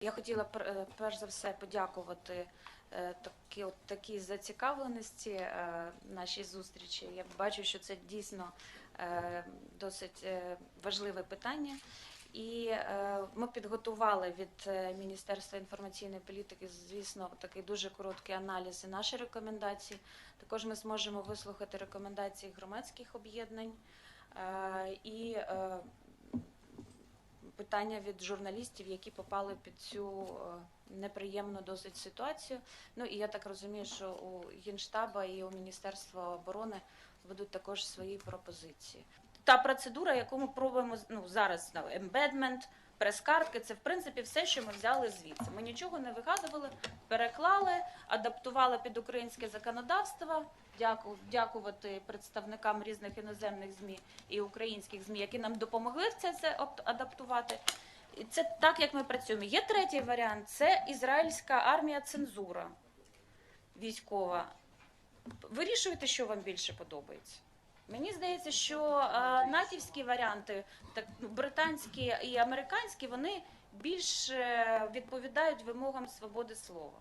Я хотіла е, перш за все подякувати е, такі, от, такій зацікавленості е, нашій зустрічі. Я бачу, що це дійсно досить важливе питання. І ми підготували від Міністерства інформаційної політики, звісно, такий дуже короткий аналіз і наші рекомендації. Також ми зможемо вислухати рекомендації громадських об'єднань і е, питання від журналістів, які попали під цю е, неприємну досить ситуацію. Ну і я так розумію, що у Генштаба і у Міністерства оборони будуть також свої пропозиції. Та процедура, яку ми пробуємо ну, зараз ембедмент, прес-картки, це в принципі все, що ми взяли звідси. Ми нічого не вигадували, переклали, адаптували під українське законодавство. Дяку, дякувати представникам різних іноземних змі і українських змі, які нам допомогли це все адаптувати. І це так, як ми працюємо. Є третій варіант це ізраїльська армія цензура військова. Вирішуйте, що вам більше подобається. Мені здається, що е, натівські варіанти, так ну, британські і американські, вони більш е, відповідають вимогам свободи слова.